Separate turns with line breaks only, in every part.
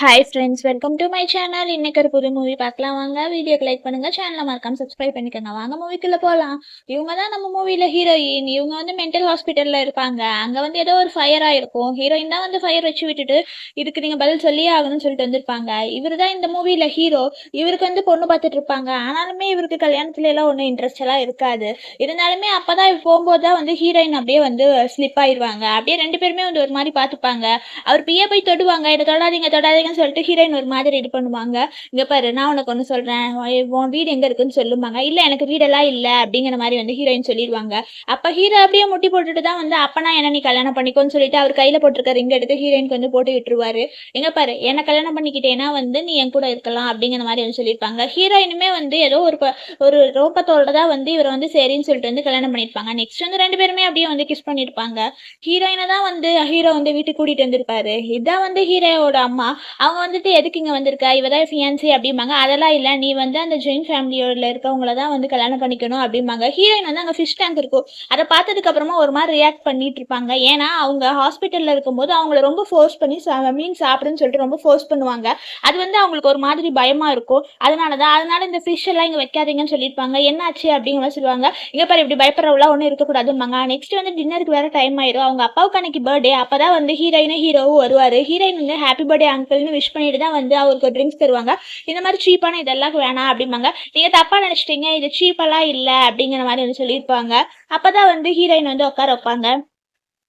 Hi friends welcome to my channel இன்னைக்கு ஒரு புது மூவி பார்க்கலாம். வாங்க வீடியோக்கு லைக் பண்ணுங்க. சேனலை மறக்காம சப்ஸ்கிரைப் பண்ணிக்கோங்க. வாங்க மூவிக்குள்ள போகலாம் இவங்க தான் நம்ம மூவியில் ஹீரோயின் இவங்க வந்து மென்டல் ஹாஸ்பிட்டலில் இருப்பாங்க. அங்கே வந்து ஏதோ ஒரு ஃபயர் ஆகிருக்கும் ஹீரோயின் தான் வந்து ஃபயர் வச்சு விட்டுட்டு இதுக்கு நீங்கள் பதில் சொல்லியே ஆகணும்னு சொல்லிட்டு வந்திருப்பாங்க. இவர் தான் இந்த மூவியில் ஹீரோ இவருக்கு வந்து பொண்ணு பார்த்துட்டு இருப்பாங்க. ஆனாலுமே இவருக்கு கல்யாணத்துல எல்லாம் ஒன்றும் இன்ட்ரெஸ்ட் எல்லாம் இருக்காது. இருந்தாலுமே அப்போ தான் போகும்போது தான் வந்து ஹீரோயின் அப்படியே வந்து ஸ்லிப் ஆயிடுவாங்க அப்படியே ரெண்டு பேருமே வந்து ஒரு மாதிரி பார்த்துப்பாங்க. அவர் பிஏ போய் தொடுவாங்க. இதை தொடாதீங்க தொடாதீங்க அப்படின்னு சொல்லிட்டு ஹீரோயின் ஒரு மாதிரி இது பண்ணுவாங்க. இங்க பாரு நான் உனக்கு ஒன்று சொல்றேன். உன் வீடு எங்க இருக்குன்னு சொல்லுவாங்க இல்ல எனக்கு வீடெல்லாம் இல்ல அப்படிங்கிற மாதிரி வந்து ஹீரோயின் சொல்லிடுவாங்க அப்ப ஹீரோ அப்படியே முட்டி போட்டுட்டு தான் வந்து அப்பனா என்ன நீ கல்யாணம் பண்ணிக்கோன்னு சொல்லிட்டு அவர் கையில போட்டிருக்க ரிங் எடுத்து ஹீரோயினுக்கு வந்து போட்டு விட்டுருவாரு. எங்க பாரு என்ன கல்யாணம் பண்ணிக்கிட்டேன்னா வந்து நீ என் கூட இருக்கலாம் அப்படிங்கிற மாதிரி வந்து சொல்லியிருப்பாங்க ஹீரோயினுமே வந்து ஏதோ ஒரு ஒரு ரோப்பத்தோட தான் வந்து இவர் வந்து சரின்னு சொல்லிட்டு வந்து கல்யாணம் பண்ணியிருப்பாங்க நெக்ஸ்ட் வந்து ரெண்டு பேருமே அப்படியே வந்து கிஸ் பண்ணியிருப்பாங்க ஹீரோயினை தான் வந்து ஹீரோ வந்து வீட்டுக்கு கூட்டிட்டு வந்திருப்பாரு. இதான் வந்து ஹீரோயோட அம்மா. அவங்க வந்துட்டு எதுக்கு இங்கே வந்திருக்கா? இவ தான் ஃபியான்சி அப்படிம்பாங்க. அதெல்லாம் இல்லை. நீ வந்து அந்த ஜெயின் ஃபேமிலியோட இருக்கவங்கள தான் வந்து கல்யாணம் பண்ணிக்கணும் அப்படிம்பாங்க. ஹீரோயின் வந்து அங்கே ஃபிஷ் டேங்க் இருக்கும். அதை பார்த்ததுக்கு அப்புறமா ஒரு மாதிரி ரியாக்ட் பண்ணிட்டு இருப்பாங்க. ஏன்னா அவங்க ஹாஸ்பிட்டலில் இருக்கும்போது அவங்கள ரொம்ப ஃபோர்ஸ் பண்ணி சா- மீன் சாப்பிடுன்னு சொல்லிட்டு ரொம்ப ஃபோர்ஸ் பண்ணுவாங்க. அது வந்து அவங்களுக்கு ஒரு மாதிரி பயமாக இருக்கும். அதனால தான் அதனால இந்த ஃபிஷ் எல்லாம் இங்கே வைக்காதீங்கன்னு சொல்லியிருப்பாங்க. என்னாச்சு அப்படிங்கிற மாதிரி சொல்லுவாங்க. இங்கே பாரு இப்படி பயப்படுறவெல்லாம் ஒன்றும் இருக்கக்கூடாதும்பாங்க. நெக்ஸ்ட் வந்து டின்னருக்கு வேற டைம் ஆயிடும் அவங்க அப்பாவுக்கு அன்னைக்கு பர்த்டே அப்போ தான் வந்து ஹீரோயினும் ஹீரோவும் வருவார். ஹீரோயின் வந்து ஹாப்பி பர்த்டே வந்து விஷ் பண்ணிட்டு தான் வந்து அவருக்கு ட்ரிங்க்ஸ் தருவாங்க. இந்த மாதிரி சீப்பான இதெல்லாம் வேணாம் அப்படிம்பாங்க. நீங்க தப்பா நினைச்சிட்டீங்க இது சீப்பெல்லாம் இல்ல அப்படிங்கிற மாதிரி வந்து சொல்லியிருப்பாங்க. அப்பதான் வந்து ஹீரோயின் வந்து உட்கார வைப்பாங்க.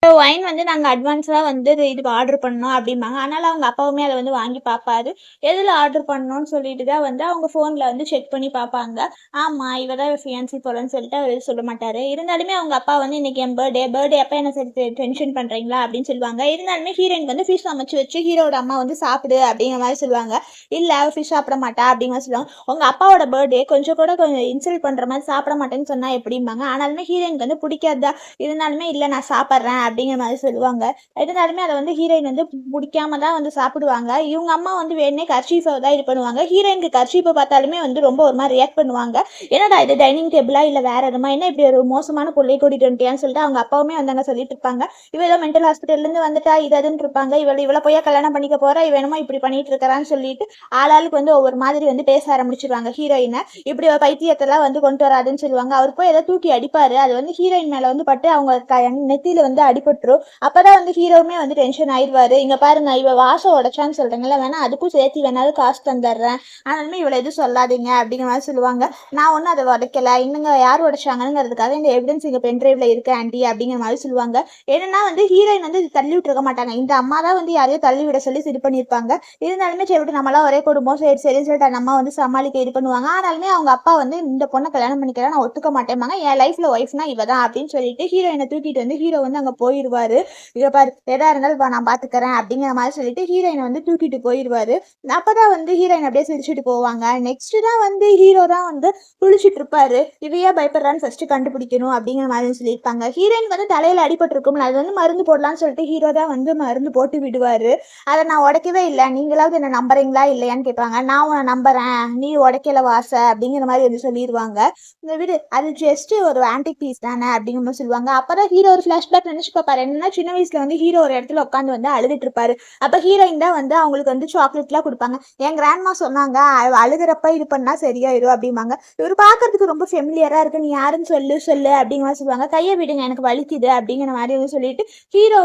ஒயின் வந்து நாங்கள் அட்வான்ஸாக வந்து இது- இது ஆர்டர் பண்ணோம் அப்படிம்பாங்க. அதனால அவங்க அப்பாவுமே அதை வந்து வாங்கி பார்ப்பாரு எதில் ஆர்டர் பண்ணோன்னு சொல்லிட்டு தான் வந்து அவங்க ஃபோனில் வந்து செக் பண்ணி பார்ப்பாங்க ஆமாம் இவ தான் ஃபியான்சி போகிறேன்னு சொல்லிட்டு அவர் சொல்ல மாட்டார். இருந்தாலுமே அவங்க அப்பா வந்து இன்னைக்கு என் பர்த்டே பர்த்டே அப்போ என்ன சரி டென்ஷன் பண்ணுறீங்களா அப்படின்னு சொல்லுவாங்க. இருந்தாலுமே ஹீரோயின் வந்து ஃபிஷ் சமைச்சு வச்சு ஹீரோட அம்மா வந்து சாப்பிடு அப்படிங்கிற மாதிரி சொல்லுவாங்க. இல்லை ஃபிஷ் சாப்பிட மாட்டா அப்படிங்கிற சொல்லுவாங்க. உங்கள் அப்பாவோட பர்த்டே கொஞ்சம் கூட கொஞ்சம் இன்சல்ட் பண்ணுற மாதிரி சாப்பிட மாட்டேன்னு சொன்னால் எப்படிம்பாங்க. ஆனாலுமே ஹீரோயினுக்கு வந்து பிடிக்காதா இருந்தாலுமே இல்லை நான் சாப்பிட்றேன் அப்படிங்கிற மாதிரி சொல்லுவாங்க. இருந்தாலுமே அதை வந்து ஹீரோயின் வந்து பிடிக்காம தான் வந்து சாப்பிடுவாங்க. இவங்க அம்மா வந்து வேணே கர்ஷீஃபை தான் இது பண்ணுவாங்க. ஹீரோயினுக்கு கர்ஷீஃபை பார்த்தாலுமே வந்து ரொம்ப ஒரு மாதிரி ரியாக்ட் பண்ணுவாங்க. என்னடா இது டைனிங் டேபிளா இல்லை வேற எதுமா? என்ன இப்படி ஒரு மோசமான பிள்ளை கூட்டிட்டு வந்துட்டியான்னு சொல்லிட்டு அவங்க அப்பாவுமே வந்தாங்க சொல்லிட்டு இருப்பாங்க. இவ ஏதோ மென்டல் ஹாஸ்பிட்டல்லேருந்து வந்துட்டா இது அதுன்னு இருப்பாங்க. இவள் இவ்வளோ போய் கல்யாணம் பண்ணிக்க போறா? இவ என்னமோ இப்படி பண்ணிட்டு இருக்கிறான்னு சொல்லிட்டு ஆளாளுக்கு வந்து ஒவ்வொரு மாதிரி வந்து பேச ஆரம்பிச்சிருவாங்க ஹீரோயினை இப்படி பைத்தியத்தெல்லாம் வந்து கொண்டு வராதுன்னு சொல்லுவாங்க. அவர் போய் ஏதோ தூக்கி அடிப்பாரு. அது வந்து ஹீரோயின் மேல வந்து பட்டு அவங்க க- நெத்தியில வந்து அடிபட்டுரும். அப்பதான் வந்து ஹீரோவுமே வந்து டென்ஷன் ஆயிடுவாரு. இங்க பாருங்க இவ வாசம் உடைச்சான்னு சொல்றீங்களா வேணா அதுக்கும் சேர்த்து வேணாலும் காசு தந்துடுறேன். ஆனாலுமே இவ்வளவு எதுவும் சொல்லாதீங்க அப்படிங்கிற மாதிரி சொல்லுவாங்க. நான் ஒன்றும் அதை உடைக்கல. இன்னுங்க யார் உடைச்சாங்கிறதுக்காக இந்த எவிடன்ஸ் இங்க பென்ட்ரைவ்ல இருக்கு ஆண்டி அப்படிங்கிற மாதிரி சொல்லுவாங்க. என்னன்னா வந்து ஹீரோயின் வந்து இது தள்ளி விட்டுருக்க மாட்டாங்க. இந்த அம்மா தான் வந்து யாரையோ தள்ளி விட சொல்லி இது பண்ணியிருப்பாங்க. இருந்தாலுமே சரி விட்டு நம்மளாம் ஒரே குடும்பம். சரி சரின்னு சொல்லிட்டு நம்ம அம்மா வந்து சமாளிக்க இது பண்ணுவாங்க. ஆனாலுமே அவங்க அப்பா வந்து இந்த பொண்ணை கல்யாணம் பண்ணிக்கிறேன் நான் ஒத்துக்க மாட்டேமாங்க என் லைஃப்ல ஒய்ஃப்னா இவ தான் அப்படின்னு சொல்லிட்டு ஹீரோயினை தூக்கிட்டு வந்து ஹீரோ வந்து அங்க போயிடுவாரு. இதை பாரு எதா இருந்தாலும் நான் பாத்துக்கறேன் அப்படிங்கிற மாதிரி சொல்லிட்டு ஹீரோயினை வந்து தூக்கிட்டு போயிடுவாரு. அப்பதான் வந்து ஹீரோயின் அப்படியே சிரிச்சுட்டு போவாங்க. நெக்ஸ்ட் தான் வந்து ஹீரோ தான் வந்து குளிச்சுட்டு இருப்பாரு. இவையா பயப்படுறான்னு ஃபர்ஸ்ட் கண்டுபிடிக்கணும் அப்படிங்கிற மாதிரி சொல்லியிருப்பாங்க. ஹீரோயின் வந்து தலையில அடிபட்டிருக்கும் அது வந்து மருந்து போடலாம்னு சொல்லிட்டு ஹீரோ தான் வந்து மருந்து போட்டு விடுவாரு. அதை நான் உடைக்கவே இல்லை. நீங்களாவது என்ன நம்புறீங்களா இல்லையான்னு கேட்பாங்க. நான் உன்னை நம்புறேன். நீ உடைக்கல வாச அப்படிங்கிற மாதிரி வந்து சொல்லிடுவாங்க இந்த வீடு அது ஜஸ்ட் ஒரு ஆன்டிக் பீஸ் தானே அப்படிங்கிற மாதிரி சொல்லுவாங்க. அப்பதான் ஹீரோ ஒரு ஃபிளாஷ்பேக் நினைச்சு பார்ப்பாரு என்னன்னா சின்ன வயசுல வந்து ஹீரோ ஒரு இடத்துல உட்காந்து வந்து அழுதுட்டு இருப்பாரு. அப்ப ஹீரோயின் தான் வந்து அவங்களுக்கு வந்து சாக்லேட்லாம் கொடுப்பாங்க. என் கிராண்ட்மா சொன்னாங்க அழுகிறப்ப இது பண்ணா சரியாயிரும் அப்படிம்பாங்க. இவர் பார்க்கறதுக்கு ரொம்ப ஃபெமிலியரா இருக்கு. நீ யாருன்னு சொல்லு சொல்லு அப்படிங்கிற மாதிரி சொல்லுவாங்க. கையை விடுங்க எனக்கு வலிக்குது அப்படிங்கிற மாதிரி வந்து சொல்லிட்டு ஹீரோ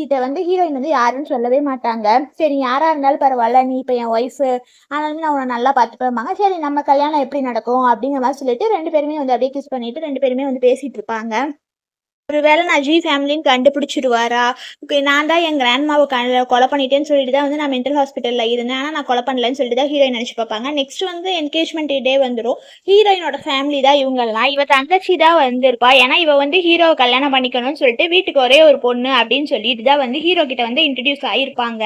கிட்ட வந்து ஹீரோயின் வந்து யாருன்னு சொல்லவே மாட்டாங்க. சரி யாரா இருந்தாலும் பரவாயில்ல நீ இப்போ என் ஒய்ஃபு ஆனாலும் நான் உன்னை நல்லா பார்த்துப்பாங்க சரி நம்ம கல்யாணம் எப்படி நடக்கும்? அப்படிங்கிற மாதிரி சொல்லிட்டு ரெண்டு பேருமே வந்து அப்படியே கிஸ் பண்ணிட்டு ரெண்டு பேருமே வந்து பேசிட்டு இருப்பாங்க. ஒருவேளை நான் ஜி ஃபேமிலின்னு கண்டுபிடிச்சிடுவாரா ஓகே நான் தான் என் கிராண்ட்மாவை க கொலை பண்ணிட்டேன்னு சொல்லிட்டு தான் வந்து நான் மென்டல் ஹாஸ்பிட்டலில் இருந்தேன். ஆனால் நான் கொலை பண்ணலன்னு சொல்லிட்டு தான் ஹீரோயின் நினச்சி பார்ப்பாங்க. நெக்ஸ்ட் வந்து என்கேஜ்மெண்ட் டே வந்துடும் ஹீரோயினோட ஃபேமிலி தான் இவங்கெல்லாம் இவ தங்கச்சி தான் வந்திருப்பா. ஏன்னா இவ வந்து ஹீரோவை கல்யாணம் பண்ணிக்கணும்னு சொல்லிட்டு வீட்டுக்கு ஒரே ஒரு பொண்ணு அப்படின்னு சொல்லிட்டு தான் வந்து ஹீரோ கிட்ட வந்து இன்ட்ரடியூஸ் ஆகியிருப்பாங்க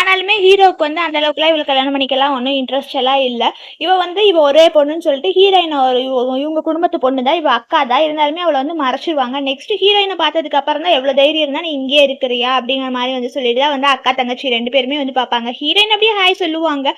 ஆனாலுமே ஹீரோவுக்கு வந்து அந்த அளவுக்குலாம் இவளை கல்யாணம் பண்ணிக்கலாம் ஒன்றும் இன்ட்ரெஸ்ட் எல்லாம் இல்லை. இவ வந்து இவ ஒரே பொண்ணுன்னு சொல்லிட்டு ஹீரோயின் ஒரு இவங்க குடும்பத்து பொண்ணு தான். இவ அக்கா தான். இருந்தாலுமே அவளை வந்து மறைச்சிருவாங்க. நெக்ஸ்ட் ஹீரோயினை பார்த்ததுக்கு அப்புறம் தான் எவ்வளோ தைரியம் இருந்தா நீ இங்கே இருக்கிறியா? அப்படிங்கிற மாதிரி வந்து சொல்லிட்டு தான் வந்து அக்கா தங்கச்சி ரெண்டு பேருமே வந்து பார்ப்பாங்க. ஹீரோயின் அப்படியே ஹாய் சொல்லுவாங்க.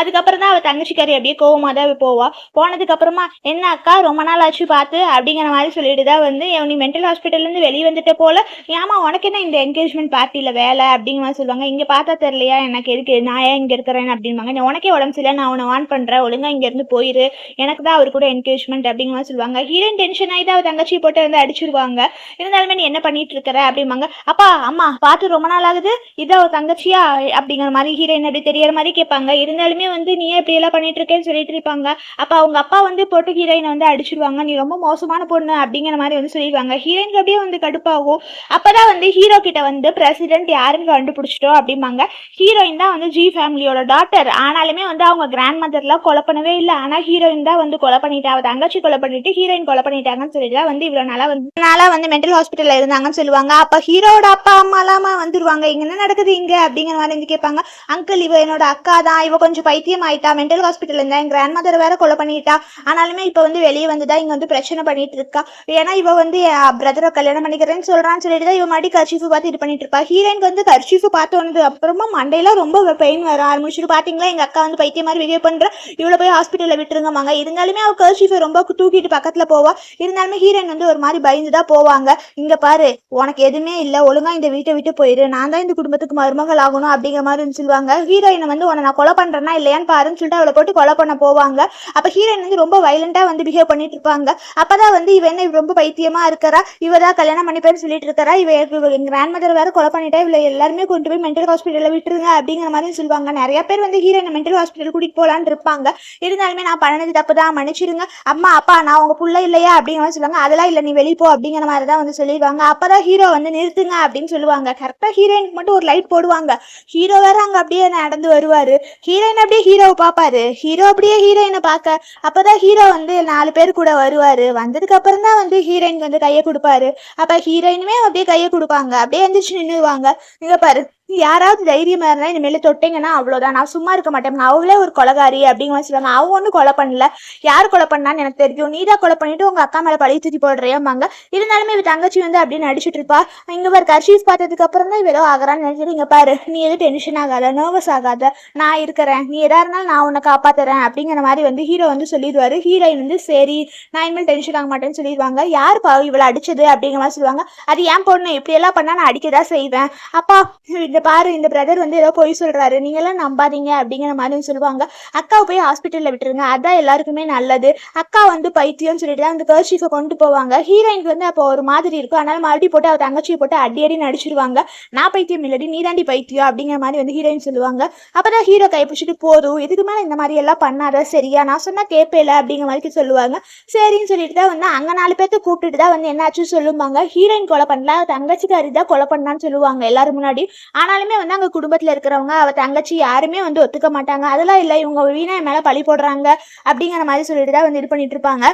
அதுக்கப்புறம் தான் அவள் தங்கச்சிக்காரி அப்படியே கோவமாக தான் போவா. போனதுக்கு அப்புறமா என்ன அக்கா ரொம்ப நாள் ஆச்சு பார்த்து? அப்படிங்கிற மாதிரி சொல்லிட்டு தான் வந்து "ஏன் நீ மென்டல் ஹாஸ்பிட்டல்லேருந்து வெளியே வந்துட்ட போல. ஏமா உனக்கு என்ன இந்த என்கேஜ்மெண்ட் பார்ட்டியில வேலை? அப்படிங்கிற மாதிரி சொல்லுவாங்க. இங்கே பார்த்தா தெரியலையா? எனக்கு எதுக்கு? நான் ஏன் இங்கே இருக்கிறேன்? அப்படிம்பாங்க. உனக்கே உடம்பு சரியில்லை. நான் உன்னை வான் பண்ணுறேன் ஒழுங்காக இங்கேருந்து போயிரு. எனக்கு தான் அவர் கூட என்கேஜ்மெண்ட் அப்படிங்கிற மாதிரி சொல்லுவாங்க. ஹீரோயின் டென்ஷன் ஆகி தான் அவர் தங்கச்சி போட்டு வந்து அடிச்சிருவாங்க. இருந்தாலுமே நீ என்ன பண்ணிட்டு இருக்கிற அப்படிம்பாங்க. அப்பா அம்மா பார்த்து ரொம்ப நாள் ஆகுது. இதை ஒரு தங்கச்சியா அப்படிங்கிற மாதிரி ஹீரோயின் அப்படி தெரியற மாதிரி கேட்பாங்க. இருந்தாலுமே வந்து நீ ஏன் இப்படி எல்லாம் பண்ணிட்டு இருக்கேன்னு சொல்லிட்டு இருப்பாங்க. அப்ப அவங்க அப்பா வந்து போட்டு ஹீரோயினை வந்து அடிச்சிருவாங்க. நீ ரொம்ப மோசமான பொண்ணு அப்படிங்கிற மாதிரி வந்து சொல்லிடுவாங்க ஹீரோயினுக்கு அப்படியே வந்து கடுப்பாகும். அப்பதான் வந்து ஹீரோ கிட்ட வந்து பிரசிடென்ட் யாருன்னு கண்டுபிடிச்சிட்டோம் அப்படிம்பாங்க. ஹீரோயின் தான் வந்து ஜி ஃபேமிலியோட டாட்டர் ஆனாலுமே வந்து அவங்க கிராண்ட் மதர்லாம் கொலை பண்ணவே இல்லை. ஆனா ஹீரோயின் தான் வந்து கொலை பண்ணிட்டா. அவ தங்கச்சி கொலை பண்ணிட்டு ஹீரோயின் கொலை பண்ணிட்டாங்கன்னு சொல்லிட்டு தான் வந்து இவ்வளவு நாளா வந்து நாளா வந்து மென்டல் ஹாஸ்பிட்டல்ல இருந்தாங்கன்னு சொல்லுவாங்க. அப்ப ஹீரோட அப்பா அம்மா எல்லாம் வந்துருவாங்க. இங்க என்ன நடக்குது இங்க? அப்படிங்கிற மாதிரி வந்து கேட்பாங்க. அங்கிள் இவ என்னோட அக்கா தான். இவ கொஞ்சம் பைத்தியம் ஆயிட்டா. மென்டல் ஹாஸ்பிட்டல் இருந்தா என் கிராண்ட் மதர் வேற கொலை பண்ணிட்டா. ஆனாலுமே இப்ப வந்து வெளியே வந்துட்டா இங்க வந்து பிரச்சனை பண்ணிட்டு இருக்கா. ஏன்னா இவ வந்து பிரதரை கல்யாணம் பண்ணிக்கிறேன்னு சொல்றான்னு சொல்லிட்டு தான் இவ மாட்டி கர்ச்சீஃப் பார்த்து இது பண்ணிட்டு இருப்பா ஹீரோயினுக்கு வந்து கர்ச்சீஃப் பார்த்து அப்புறமா மண்டையில ரொம்ப பெயின் வர ஆரம்பிச்சிட்டு பாத்தீங்களா? எங்க அக்கா வந்து பைத்தியம் மாதிரி பிஹேவ் பண்ற. இவ்வளவு போய் ஹாஸ்பிட்டல்ல விட்டுருங்கம்மாங்க. இருந்தாலுமே அவ கர்ச்சீஃபை ரொம்ப தூக்கிட்டு பக்கத்துல போவா. இருந்தாலுமே ஹீரோயின் வந்து ஒரு மாதிரி பயந்து தான் போவாங்க. இங்க பாரு உனக்கு எதுவுமே இல்ல ஒழுங்கா இந்த வீட்டை விட்டு போயிரு நான் தான் இந்த குடும்பத்துக்கு மருமகள் ஆகணும் அப்படிங்கிற மாதிரி சொல்லுவாங்க. ஹீரோயினை வந்து உன நான் கொலை பண்றேன்னா இல்லையான்னு பாருன்னு சொல்லிட்டு அவளை போட்டு கொலை பண்ண போவாங்க. அப்ப ஹீரோயின் வந்து ரொம்ப வைலண்டா வந்து பிஹேவ் பண்ணிட்டு இருப்பாங்க. அப்பதான் வந்து இவ என்ன ரொம்ப பைத்தியமா இருக்கிறா? இவதான் கல்யாணம் பண்ணிப்பேன்னு சொல்லிட்டு இருக்கிறா இவ எங்க கிராண்ட் மதர் வேற கொலை பண்ணிட்டா இவளை எல்லாருமே கொண்டு போய் மென்டல் ஹாஸ்பிட்டல்ல விட்டுருங்க அப்படிங்கிற மாதிரி சொல்லுவாங்க. நிறைய பேர் வந்து ஹீரோயினை மென்டல் ஹாஸ்பிட்டல் கூட்டிட்டு போலான்னு இருப்பாங்க. இருந்தாலுமே நான் பண்ணது தப்பு தான் மன்னிச்சிடுங்க. அம்மா அப்பா நான் உங்க புள்ள இல்லையா? அப்படிங்கிற மாதிரி சொல்லுவாங்க. அதெல்லாம் இல்ல நீ வெளியே போ அப்படிங்கிற மாதிரி தான் வந்து சொல்லிடுவாங்க அப்பதான் ஹீரோ வந்து நிறுத்துங்க அப்படின்னு சொல்லுவாங்க. கரெக்டா ஹீரோயினுக்கு மட்டும் ஒரு லைட் போடுவாங்க. ஹீரோ வேற அங்க அப்படியே நடந்து வருவாரு. ஹீரோயின் அப்படியே ஹீரோவை பாப்பாரு ஹீரோ அப்படியே ஹீரோயினை பார்க்க அப்பதான் ஹீரோ வந்து நாலு பேர் கூட வருவாரு. வந்ததுக்கு அப்புறம் தான் வந்து ஹீரோயினுக்கு வந்து கையை கொடுப்பாரு. அப்ப ஹீரோயினுமே அப்படியே கையை கொடுப்பாங்க. அப்படியே எந்திரிச்சு நின்றுவாங்க இங்க பாரு யாராவது தைரியமா இருந்தா இனிமேல் தொட்டிங்கன்னா அவ்வளவுதான். நான் சும்மா இருக்க மாட்டேன். அவளே ஒரு கொலகாரி அப்படிங்கிற மாதிரி சொல்லுவாங்க. அவ ஒன்றும் கொலை பண்ணல. யார் கொலை பண்ணான்னு எனக்கு தெரியும். நீ தான் கொலை பண்ணிட்டு உங்க அக்கா மேல பழி தூக்கி போடுறேம்பாங்க இருந்தாலுமே இவ தங்கச்சி வந்து அப்படின்னு நடிச்சிட்டு இருப்பா. இங்க பாரு கர்ஷீஸ் பார்த்ததுக்கு அப்புறம் தான் இவ்வளோ ஆகிறான்னு நினைச்சிட்டு இங்க பாரு நீ எதுவும் டென்ஷன் ஆகாத நர்வஸ் ஆகாத. நான் இருக்கிறேன். நீ எதா இருந்தாலும் நான் உன்னை காப்பாத்துறேன் அப்படிங்கிற மாதிரி வந்து ஹீரோ வந்து சொல்லிடுவாரு. ஹீரோயின் வந்து சரி நான் இனிமேல் டென்ஷன் ஆக மாட்டேன்னு சொல்லிடுவாங்க. யார் பா இவ்வளோ அடிச்சது அப்படிங்கிற மாதிரி சொல்லுவாங்க. அது ஏன் பொண்ணு? இப்படி எல்லாம் பண்ணா நான் அடிக்கதான் செய்வேன். அப்பா இந்த பாரு இந்த பிரதர் வந்து ஏதோ பொய் சொல்றாரு. நீங்க எல்லாம் நம்பாதீங்க அப்படிங்கிற மாதிரி சொல்லுவாங்க. அக்காவை போய் ஹாஸ்பிட்டல்ல விட்டுருங்க. அதான் எல்லாருக்குமே நல்லது. அக்கா வந்து பைத்தியம்னு சொல்லிட்டு அந்த கர்ஷீஃபை கொண்டு போவாங்க. ஹீரோயினுக்கு வந்து அப்போ ஒரு மாதிரி இருக்கும். அதனால மறுபடியும் போட்டு அவர் தங்கச்சியை போட்டு அடி அடி நடிச்சிருவாங்க. நான் பைத்தியம் இல்லடி நீதாண்டி பைத்தியம் அப்படிங்கிற மாதிரி வந்து ஹீரோயின் சொல்லுவாங்க. அப்பதான் ஹீரோ கைப்பிடிச்சிட்டு போதும். இதுக்கு மேல இந்த மாதிரி எல்லாம் பண்ணாத. சரியா? நான் சொன்னா கேட்பேல அப்படிங்கிற மாதிரி சொல்லுவாங்க. சரின்னு சொல்லிட்டு தான் வந்து அங்க நாலு பேர்த்த கூப்பிட்டுட்டு தான் வந்து என்னாச்சு சொல்லுவாங்க ஹீரோயின் கொலை பண்ணல. தங்கச்சிக்காரி தான் கொலை பண்ணான்னு சொல்லுவாங்க எல்லாரும் முன்னாடி ஆனாலுமே வந்து அங்க குடும்பத்துல இருக்கிறவங்க அவ தங்கச்சி யாருமே வந்து ஒத்துக்க மாட்டாங்க. அதெல்லாம் இல்ல இவங்க வீணா மேலே மேல பழி போடுறாங்க அப்படிங்கிற மாதிரி சொல்லிட்டு தான் வந்து இது பண்ணிட்டு இருப்பாங்க.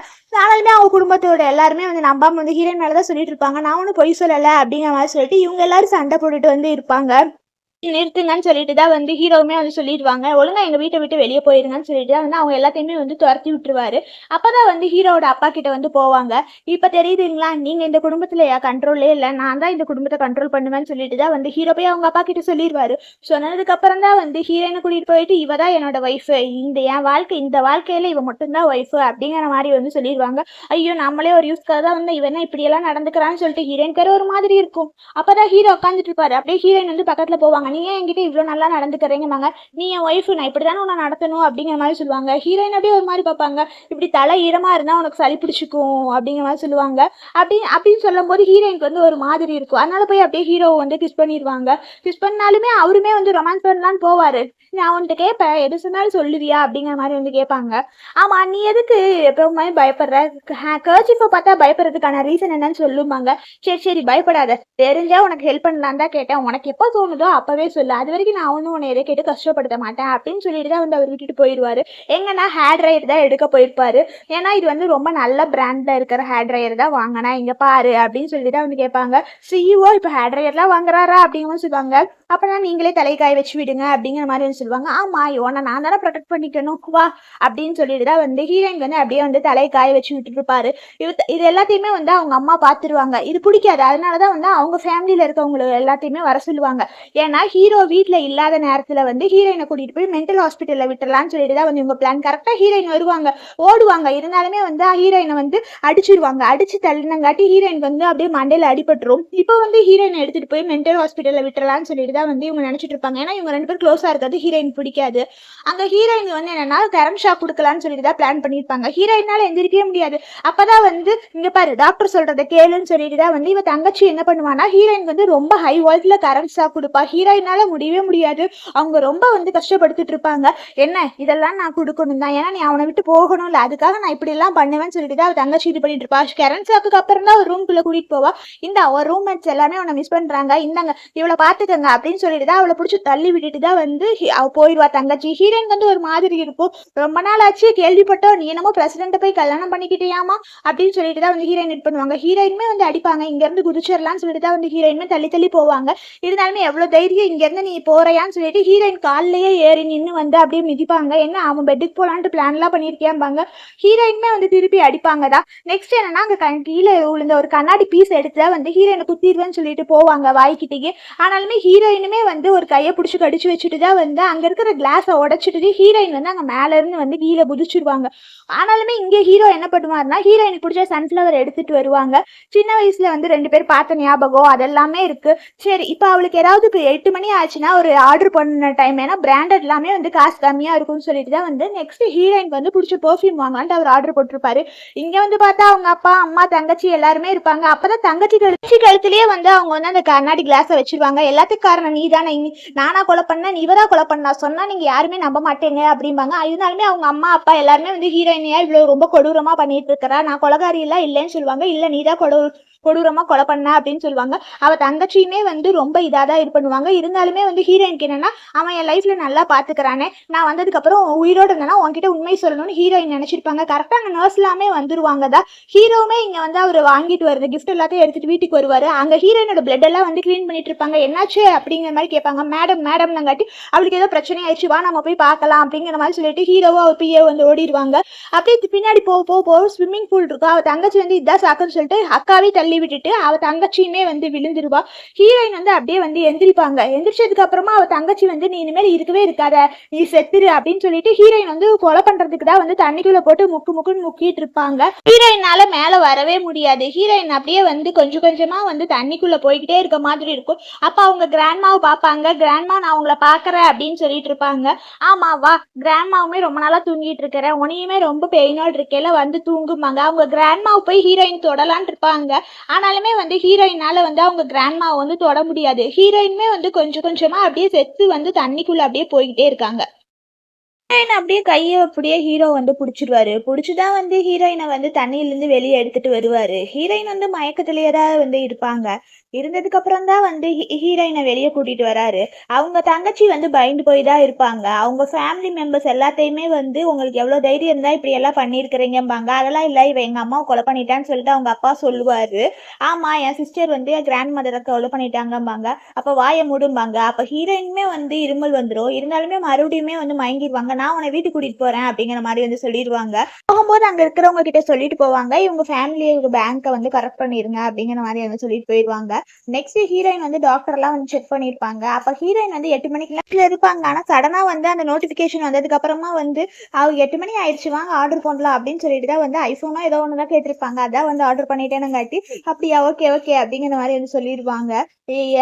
ஆனாலுமே அவங்க குடும்பத்தோட எல்லாருமே வந்து நம்பாம வந்து ஹீரோயின் மேலதான் சொல்லிட்டு இருப்பாங்க. நான் ஒன்றும் பொய் சொல்லல அப்படிங்கிற மாதிரி சொல்லிட்டு இவங்க எல்லாரும் சண்டை போட்டுட்டு வந்து இருப்பாங்க. நிறுத்துங்கன்னு சொல்லிட்டு தான் வந்து ஹீரோவுமே வந்து சொல்லிடுவாங்க. ஒழுங்கா எங்க வீட்டை விட்டு வெளியே போயிருங்கன்னு சொல்லிட்டு தான் வந்து அவங்க எல்லாத்தையுமே வந்து துரத்தி விட்டுருவாரு. அப்பதான் வந்து ஹீரோவோட அப்பா கிட்ட வந்து போவாங்க. இப்ப தெரியுதுங்களா நீங்க இந்த குடும்பத்துல கண்ட்ரோல்லே இல்லை. நான் தான் இந்த குடும்பத்தை கண்ட்ரோல் பண்ணுவேன்னு சொல்லிட்டு தான் வந்து ஹீரோ போய் அவங்க அப்பா கிட்ட சொல்லிடுவாரு. சொன்னதுக்கு அப்புறம் தான் வந்து ஹீரோயினை கூட்டிட்டு போயிட்டு இவ தான் என்னோட ஒய்ஃப் இந்த என் வாழ்க்கை இந்த வாழ்க்கையில இவ மட்டும்தான் ஒய்ஃப் அப்படிங்கிற மாதிரி வந்து சொல்லிடுவாங்க. ஐயோ நம்மளே ஒரு யூஸ்க்காக தான் வந்து இவன் இப்படி எல்லாம் நடந்துக்கிறான்னு சொல்லிட்டு ஹீரோயின்கார ஒரு மாதிரி இருக்கும். அப்பதான் ஹீரோ உட்காந்துட்டு இருப்பாரு. அப்படியே ஹீரோயின் வந்து பக்கத்துல போவாங்க. நீ ஏன் என்கிட்ட இவ்வளோ நல்லா நடந்துக்கிறீங்கம்பாங்க? நீ என் ஒய்ஃப் நான் இப்படி தானே உன்னை நடத்தணும் அப்படிங்கிற மாதிரி சொல்லுவாங்க. ஹீரோயின் அப்படியே ஒரு மாதிரி பார்ப்பாங்க. இப்படி தலை ஈரமா இருந்தா உனக்கு சளி பிடிச்சிக்கும் அப்படிங்கிற மாதிரி சொல்லுவாங்க. அப்படி அப்படின்னு சொல்லும் போது ஹீரோயினுக்கு வந்து ஒரு மாதிரி இருக்கும். அதனால போய் அப்படியே ஹீரோவை வந்து கிஸ் பண்ணிடுவாங்க கிஸ் பண்ணாலுமே அவருமே வந்து ரொமான்ஸ் பண்ணலான்னு போவாரு. நான் உன்கிட்ட கேட்பேன் எது சொன்னாலும் சொல்லுவியா அப்படிங்கிற மாதிரி வந்து கேட்பாங்க. ஆமா நீ எதுக்கு எப்பவுமே பயப்படுற? கர்ச்சிப்பை பார்த்தா பயப்படுறதுக்கான ரீசன் என்னன்னு சொல்லுவாங்க சரி சரி பயப்படாத. தெரிஞ்சா உனக்கு ஹெல்ப் பண்ணலான்னு தான் கேட்டேன். உனக்கு எப்போ தோணுதோ அப்போ சொல்லவே சொல்லு. அது வரைக்கும் நான் ஒன்றும் உன்னை எதை கேட்டு கஷ்டப்படுத்த மாட்டேன் அப்படின்னு சொல்லிட்டு தான் வந்து அவர் விட்டுட்டு போயிடுவாரு. எங்கன்னா ஹேர் ட்ரையர் தான் எடுக்க போயிருப்பாரு. ஏன்னா இது வந்து ரொம்ப நல்ல பிராண்ட்ல இருக்கிற ஹேர் ட்ரையர் தான் வாங்கினா. இங்க பாரு அப்படின்னு சொல்லிட்டு தான் வந்து கேட்பாங்க. சிஇஓ இப்போ ஹேர் ட்ரையர்லாம் வாங்குறாரா அப்படிங்கிற சொல்லுவாங்க. அப்பனா நீங்களே தலை காய வச்சு விடுங்க அப்படிங்கிற மாதிரி வந்து சொல்லுவாங்க. ஆமா இவனை நான் தானே ப்ரொடெக்ட் பண்ணிக்கணும். வா அப்படின்னு சொல்லிட்டு தான் வந்து ஹீரோயின் வந்து அப்படியே வந்து தலை காய வச்சு விட்டுட்டு இருப்பாரு. இது இது எல்லாத்தையுமே வந்து அவங்க அம்மா பார்த்துருவாங்க. இது பிடிக்காது. அதனால தான் வந்து அவங்க ஃபேமிலியில் இருக்கவங்க எல்லாத்தையுமே வர சொல்லுவாங்க. ஏன்னா ஹீரோ வீட்டில் இல்லாத நேரத்தில் வந்து ஹீரோயினை கூட்டிகிட்டு போய் மென்டல் ஹாஸ்பிட்டலில் விட்டுறலாம்னு சொல்லிட்டு தான் வந்து இவங்க பிளான் கரெக்டாக ஹீரோயின் வருவாங்க ஓடுவாங்க. இருந்தாலுமே வந்து ஹீரோயினை வந்து அடிச்சிருவாங்க. அடிச்சு தள்ளினங்காட்டி ஹீரோயினுக்கு வந்து அப்படியே மண்டையில் அடிபட்டுரும். இப்போ வந்து ஹீரோயினை எடுத்துகிட்டு போய் மென்டல் ஹாஸ்பிட்டலில் விட்டுறலாம்னு சொல்லிட்டு தான் வந்து இவங்க நினச்சிட்டு இருப்பாங்க. ஏன்னா இவங்க ரெண்டு பேரும் க்ளோஸாக இருக்கிறது ஹீரோயின் பிடிக்காது. அங்கே ஹீரோயின் வந்து என்னன்னா கரம் ஷாக் கொடுக்கலான்னு சொல்லிட்டு தான் பிளான் பண்ணியிருப்பாங்க. ஹீரோயினால் எந்திரிக்கவே முடியாது. அப்போ தான் வந்து இங்கே பாரு டாக்டர் சொல்கிறத கேளுன்னு சொல்லிட்டு தான் வந்து இவன் தங்கச்சி என்ன பண்ணுவானா ஹீரோயின் வந்து ரொம்ப ஹை வால்ட்டில் கரண்ட் ஷாக் கொடுப்பா. ஹீரோயின் ஹீரோயினால முடியவே முடியாது. அவங்க ரொம்ப வந்து கஷ்டப்படுத்திட்டு இருப்பாங்க. என்ன? இதெல்லாம் நான் கொடுக்கணும் தான். ஏன்னா நீ அவனை விட்டு போகணும்ல. அதுக்காக நான் இப்படி எல்லாம் பண்ணுவேன்னு சொல்லிட்டு தான் அவள் தங்கச்சி இது பண்ணிட்டு இருப்பா. கரண்ட் சாக்கு அப்புறம் தான் ஒரு ரூம்குள்ள கூட்டிட்டு போவா. இந்த அவ ரூம்மேட்ஸ் எல்லாமே உன்னை மிஸ் பண்றாங்க. இந்தாங்க இவளை பாத்துக்கங்க அப்படின்னு சொல்லிட்டு தான் அவளை பிடிச்சி தள்ளி விட்டுட்டு தான் வந்து அவ போயிடுவா தங்கச்சி. ஹீரோயின் வந்து ஒரு மாதிரி இருக்கும். ரொம்ப நாள் ஆச்சு. கேள்விப்பட்டோம். நீ என்னமோ பிரசிடென்ட்டை போய் கல்யாணம் பண்ணிக்கிட்டியாமா? அப்படின்னு சொல்லிட்டு தான் வந்து ஹீரோயின் இது பண்ணுவாங்க. ஹீரோயினுமே வந்து அடிப்பாங்க. இங்க இருந்து குதிச்சிடலாம்னு சொல்லிட்டு தான் வந்து ஹீரோயினுமே தள்ளி தள்ளி போவாங்க. இருந்தாலுமே எவ்வளவு தைரியம் இங்கேருந்து நீ போறையான்னு சொல்லிட்டு ஹீரோயின் காலிலேயே ஏறி நின்று வந்து அப்படியே மிதிப்பாங்க. என்ன அவன் பெட்டுக்கு போகலான்ட்டு பிளான்லாம் பண்ணியிருக்கியாம்பாங்க. ஹீரோயினுமே வந்து திருப்பி அடிப்பாங்க தான் நெக்ஸ்ட் என்னன்னா அங்கே கண் கீழே விழுந்த ஒரு கண்ணாடி பீஸ் எடுத்து வந்து ஹீரோயினை குத்திடுவேன்னு சொல்லிட்டு போவாங்க வாய்க்கிட்டேயே. ஆனாலுமே ஹீரோயினுமே வந்து ஒரு கையை பிடிச்சி கடிச்சு வச்சுட்டு தான் வந்து அங்கே இருக்கிற கிளாஸை உடச்சிட்டு ஹீரோயின் வந்து அங்கே மேலேருந்து வந்து கீழே குதிச்சிருவாங்க. ஆனாலுமே இங்கே ஹீரோ என்ன பண்ணுவார்னா ஹீரோயினுக்கு பிடிச்ச சன்ஃப்ளவர் எடுத்துட்டு வருவாங்க. சின்ன வயசுல வந்து ரெண்டு பேர் பார்த்த ஞாபகம் அதெல்லாமே இருக்கு. சரி இப்போ அவளுக்கு ஏதாவது இப்போ எட்டு மணி ஆச்சுன்னா ஒரு ஆர்டர் பண்ண டைம் ஏன்னா பிராண்டட் எல்லாமே வந்து காசு கம்மியா இருக்கும்னு சொல்லிட்டு தான் வந்து நெக்ஸ்ட் ஹீரோயின் வந்து பிடிச்ச பெர்ஃப்யூம் வாங்கலான்ட்டு அவர் ஆர்டர் போட்டிருப்பாரு. இங்க வந்து பார்த்தா அவங்க அப்பா அம்மா தங்கச்சி எல்லாருமே இருப்பாங்க. அப்பதான் தங்கச்சி கழிச்சி கழுத்துலயே வந்து அவங்க வந்து அந்த கண்ணாடி கிளாஸை வச்சிருவாங்க. எல்லாத்துக்கும் காரணம் நீ தானே நானா கொலை பண்ண நீ இவரா கொலை பண்ணா. சொன்னா நீங்க யாருமே நம்ப மாட்டேங்க அப்படிம்பாங்க. இருந்தாலுமே அவங்க அம்மா அப்பா எல்லாருமே வந்து ஹீரோயினியா இவ்வளவு ரொம்ப கொடூரமா பண்ணிட்டு இருக்கிறா. நான் கொலகாரி எல்லாம் இல்லைன்னு சொல்லுவாங்க. இல்ல நீ தான் கொடு கொடூரமா கொலை பண்ண அப்படின்னு சொல்லுவாங்க. அவ தங்கச்சியுமே வந்து ரொம்ப இதாக தான் இது பண்ணுவாங்க. இருந்தாலுமே வந்து ஹீரோயினுக்கு என்னன்னா அவன் என் லைஃப்ல நல்லா பாத்துக்கிறானே. நான் வந்ததுக்கு அப்புறம் உயிரோட இருந்தேன்னா உன்கிட்ட உண்மை சொல்லணும்னு ஹீரோயின் நினைச்சிருப்பாங்க. கரெக்டா அங்க நர்ஸ் எல்லாமே வந்துருவாங்க தான். ஹீரோவுமே இங்க வந்து அவர் வாங்கிட்டு வருது கிஃப்ட் எல்லாத்தையும் எடுத்துட்டு வீட்டுக்கு வருவாரு. அங்க ஹீரோயினோட பிளட் எல்லாம் வந்து க்ளீன் பண்ணிட்டு இருப்பாங்க. என்னாச்சு அப்படிங்கிற மாதிரி கேட்பாங்க. மேடம் மேடம்னங்காட்டி அவளுக்கு ஏதோ பிரச்சனை ஆயிடுச்சு வா நம்ம போய் பார்க்கலாம் அப்படிங்கிற மாதிரி சொல்லிட்டு ஹீரோவோ அவர் பிஏ வந்து ஓடிடுவாங்க அப்படியே பின்னாடி போக போக போக ஸ்விம்மிங் பூல் இருக்கும் அவ தங்கச்சி வந்து இதான் சாக்குன்னு சொல்லிட்டு அக்காவே தள்ளி விட்டுட்டு அவ தங்கச்சியுமே வந்து விழுந்துருவா. ஹீரோயின் வந்து அப்படியே வந்து எந்திரிப்பாங்க. எந்திரிச்சதுக்கு அப்புறமா அவ தங்கச்சி வந்து நீ இனிமேல் இருக்கவே இருக்காத. நீ செத்துரு. அப்படின்னு சொல்லிட்டு ஹீரோயின் வந்து கொலை பண்றதுக்கு தான் வந்து தண்ணிக்குள்ள போட்டு முக்கு முக்குன்னு முக்கிட்டு இருப்பாங்க. ஹீரோயினால மேல வரவே முடியாது. ஹீரோயின் அப்படியே வந்து கொஞ்சம் கொஞ்சமா வந்து தண்ணிக்குள்ள போய்கிட்டே இருக்க மாதிரி இருக்கும். அப்ப அவங்க கிராண்ட்மாவை பார்ப்பாங்க. கிராண்ட்மா நான் அவங்கள பாக்குறேன் அப்படின்னு சொல்லிட்டு இருப்பாங்க. ஆமா வா. கிராண்ட்மாவுமே ரொம்ப நாளா தூங்கிட்டு இருக்கிறேன். உனையுமே ரொம்ப பெயினோடு இருக்கையில வந்து தூங்குமாங்க அவங்க கிராண்ட்மாவை போய் ஹீரோயின் தொடலான் இருப்பாங்க. ஆனாலுமே வந்து ஹீரோயினால வந்து அவங்க கிராண்ட்மாவை வந்து தொட முடியாது. ஹீரோயினுமே வந்து கொஞ்சம் கொஞ்சமா அப்படியே செத்து வந்து தண்ணிக்குள்ள அப்படியே போய்கிட்டே இருக்காங்க. ஹீரோயின் அப்படியே கையை அப்படியே ஹீரோ வந்து பிடிச்சிருவாரு. பிடிச்சிதான் வந்து ஹீரோயினை வந்து தண்ணியிலேருந்து வெளியே எடுத்துட்டு வருவாரு. ஹீரோயின் வந்து மயக்கத்திலேயே தான் வந்து இருப்பாங்க. இருந்ததுக்கு அப்புறம் தான் வந்து ஹீ- ஹீரோயினை வெளியே கூட்டிட்டு வராரு. அவங்க தங்கச்சி வந்து பயந்து போய் தான் இருப்பாங்க. அவங்க ஃபேமிலி மெம்பர்ஸ் எல்லாத்தையுமே வந்து உங்களுக்கு எவ்வளோ தைரியம் இருந்தா இப்படி எல்லாம் பண்ணியிருக்கிறீங்கம்பாங்க. அதெல்லாம் இல்லை இவ எங்க அம்மாவை கொலை பண்ணிட்டான்னு சொல்லிட்டு அவங்க அப்பா சொல்லுவாரு. ஆமா என் சிஸ்டர் வந்து என் கிராண்ட் மதரை கொலை பண்ணிட்டாங்கம்பாங்க. அப்ப வாயை மூடும்பாங்க. அப்ப ஹீரோயினுமே வந்து இருமல் வந்துடும் இருந்தாலுமே மறுபடியுமே வந்து மயங்கிடுவாங்க நான் உன்னை வீட்டுக்கு கூட்டிட்டு போறேன் அப்படிங்கிற மாதிரி வந்து சொல்லிடுவாங்க போகும்போது அங்க இருக்கிறவங்க கிட்ட சொல்லிட்டு போவாங்க. இவங்க ஃபேமிலி பேங்க்கை வந்து கரெக்ட் பண்ணிருங்க அப்படிங்கிற மாதிரி வந்து சொல்லிட்டு போயிடுவாங்க நெக்ஸ்ட் ஹீரோயின் வந்து டாக்டர் எல்லாம் வந்து செக் பண்ணிருப்பாங்க அப்ப ஹீரோயின் வந்து எட்டு மணிக்கு நேரத்துல இருப்பாங்க. ஆனா சடனா வந்து அந்த நோட்டிபிகேஷன் வந்ததுக்கு அப்புறமா வந்து அவங்க எட்டு மணி ஆயிடுச்சு வாங்க ஆர்டர் பண்ணலாம் அப்படின்னு சொல்லிட்டு தான் வந்து ஐபோனோ ஏதோ ஒன்று தான் கேட்டிருப்பாங்க. அதான் வந்து ஆர்டர் பண்ணிட்டேனுங்காட்டி அப்படியா ஓகே ஓகே அப்படிங்கிற மாதிரி வந்து சொல்லிடுவாங்க